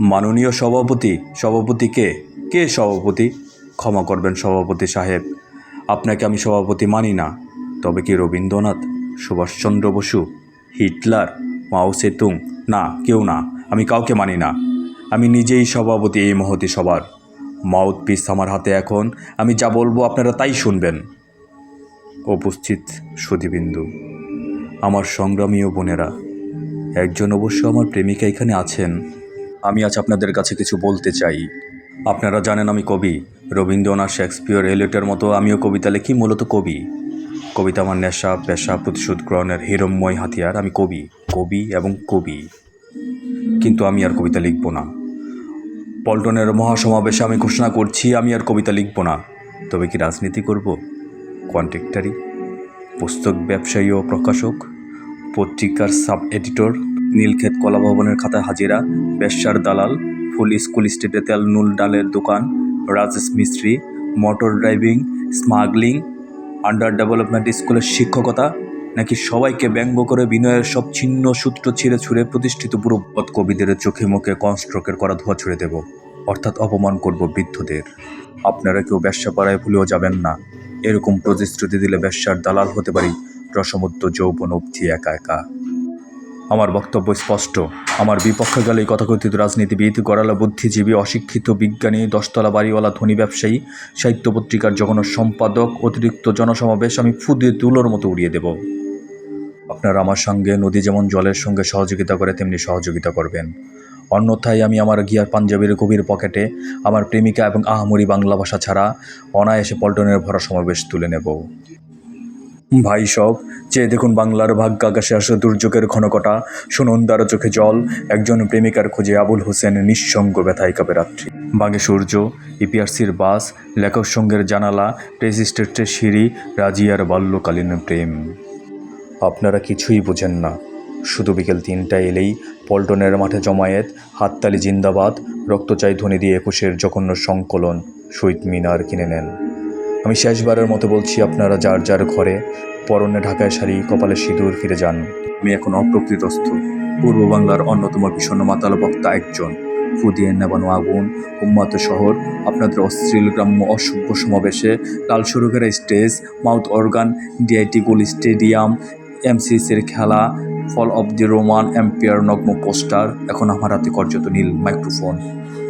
মাননীয় সভাপতি সভাপতি কে? কে সভাপতি? ক্ষমা করবেন সভাপতি সাহেব। আপনাকে আমি সভাপতি মানি না। তবে কি Rabindranath, Subhash Chandra Bose, Hitler, Mao Tsetung? না, কেউ না। আমি কাউকে মানি না। আমি নিজেই সভাপতি এই মহতি সভার। মাউথ পিস আমার হাতে এখন। আমি যা বলব আপনারা তাই শুনবেন। উপস্থিত সুধীবিন্দু, আমার সংগ্রামীয় বোনেরা, একজন অবশ্য আমার প্রেমিকা এখানে আছেন। আমি আজ আপনাদের কাছে কিছু বলতে চাই। আপনারা জানেন আমি কবি। রবীন্দ্রনাথ শেক্সপিয়র এলিয়টের মতো আমিও কবিতা লিখি, মূলত কবি। কবিতা আমার নেশা, পেশা, প্রতিশোধ গ্রহণের হিরম্ময় হাতিয়ার। আমি কবি কবি এবং কবি। কিন্তু আমি আর কবিতা লিখব না। পল্টনের মহাসমাবেশে আমি ঘোষণা করছি, আমি আর কবিতা লিখব না। তবে কি রাজনীতি করব? কন্ট্রাক্টারি পুস্তক ব্যবসায়ী ও প্রকাশক? পত্রিকার সাব এডিটর নীলক্ষেত কলা ভবনের খাতায় হাজিরা, বেশ্যার দালাল, ফুল স্কুল স্ট্রিটে তেল নুল ডালের দোকান, রাজেশ মিস্ত্রি, motor driving, smuggling, under development স্কুলের শিক্ষকতা, নাকি সবাইকে ব্যঙ্গ করে বিনয়ের সব ছিন্ন সূত্র ছিঁড়ে ছুঁড়ে প্রতিষ্ঠিত পুরোপদ কবিদের চোখে মুখে কনস্ট্রোকের করা ধোয়া ছুড়ে দেব, অর্থাৎ অপমান করব বৃদ্ধদের। আপনারা কেউ ব্যবসা পাড়ায় ভুলেও যাবেন না। এরকম প্রতিশ্রুতি দিলে ব্যবসার দালাল হতে পারি, রসমুদ্র যৌবন অবধি একা একা। আমার বক্তব্য স্পষ্ট। আমার বিপক্ষে গেলে কথাকথিত রাজনীতিবিদ, গড়ালা বুদ্ধিজীবী, অশিক্ষিত বিজ্ঞানী, দশতলা বাড়িওয়ালা, ধনী ব্যবসায়ী, সাহিত্য পত্রিকার যখন সম্পাদক, অতিরিক্ত জনসমাবেশ আমি ফুদিয়ে তুলোর মতো উড়িয়ে দেব। আপনারা আমার সঙ্গে নদী যেমন জলের সঙ্গে সহযোগিতা করে, তেমনি সহযোগিতা করবেন। অন্যথায় আমি আমার গিয়ার পাঞ্জাবির গভীর পকেটে আমার প্রেমিকা এবং আহামরি বাংলা ভাষা ছাড়া অনায়াসে পল্টনের ভরা সমাবেশ তুলে নেব। ভাই সব চেয়ে দেখুন বাংলার ভাগ্য আকাশে আসে দুর্যোগের ঘনকটা। শুনুন দ্বার চোখে জল, একজন প্রেমিকার খোঁজে আবুল হোসেন নিঃসঙ্গ ব্যথায় কাপে রাত্রি। বাগে সূর্য, ইপিআরসির বাস, লেখক সঙ্গের জানালা রেজিস্ট্রেটের সিঁড়ি রাজিয়ার বাল্যকালীন প্রেম। আপনারা কিছুই বোঝেন না। শুধু বিকেল তিনটায় এলেই পল্টনের মাঠে জমায়েত, হাততালি জিন্দাবাদ, রক্তচাই ধ্বনি দিয়ে একুশের জঘন্য সংকলন শহীদ মিনার কিনে নেন। আমি শেষবারের মতো বলছি, আপনারা যার যার ঘরে পরনে ঢাকায় শাড়ি, কপালে সিঁদুর ফিরে যান। আমি এখন অপ্রকৃতস্থ। পূর্ব বাংলার অন্যতম ভীষণ মাতাল বক্তা একজন। ফুদিয়ে নেবানো আগুন, উম্মাত শহর, আপনাদের অশ্লীল গ্রাম্য অসভ্য সমাবেশে লাল সুরগের স্টেজ, মাউথ অর্গান, ডিআইটি গোল স্টেডিয়াম, এমসিসির খেলা, fall of the Roman empire নগ্ন পোস্টার, এখন আমার হাতে কর্যত নীল মাইক্রোফোন।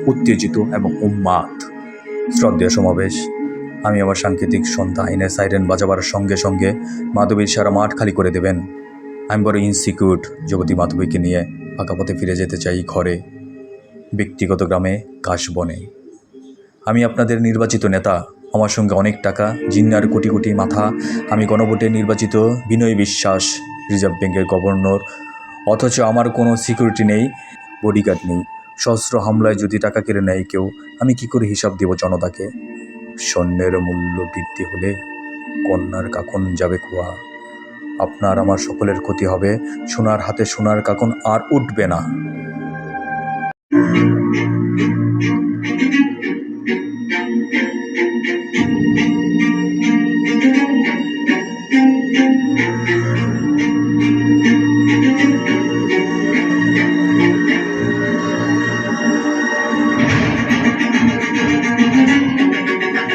উত্তেজিত এবং উন্মাদ। শ্রদ্ধেয় সমাবেশ। আমি আমার সাংকেতিক সন্ধ্যা আইনের সাইরেন বাজাবার সঙ্গে সঙ্গে মাধবীর সারা মাঠ খালি করে দেবেন। আমি বড় ইনসিকিউর যুবতী মাধবীকে নিয়ে ফাঁকা পথে ফিরে যেতে চাই ঘরে। ব্যক্তিগত গ্রামে কাশবনে আমি আপনাদের নির্বাচিত নেতা, আমার সঙ্গে অনেক টাকা, জিন্নার কোটি কোটি মাথা, আমি গণভোটে নির্বাচিত, বিনয় বিশ্বাস, রিজার্ভ ব্যাংকের গভর্নর, অথচ আমার কোনো সিকিউরিটি নেই বডিগার্ড নেই সহস্র হামলায় যদি টাকা কেড়ে নেয় কেউ, আমি কি করে হিসাব দেব জনতাকে? স্বর্ণের মূল্য বৃদ্ধি হলে কন্যার কাকন যাবে খোয়া। আপনার আমার সকলের ক্ষতি হবে। সোনার হাতে সোনার কাকন আর উঠবে না।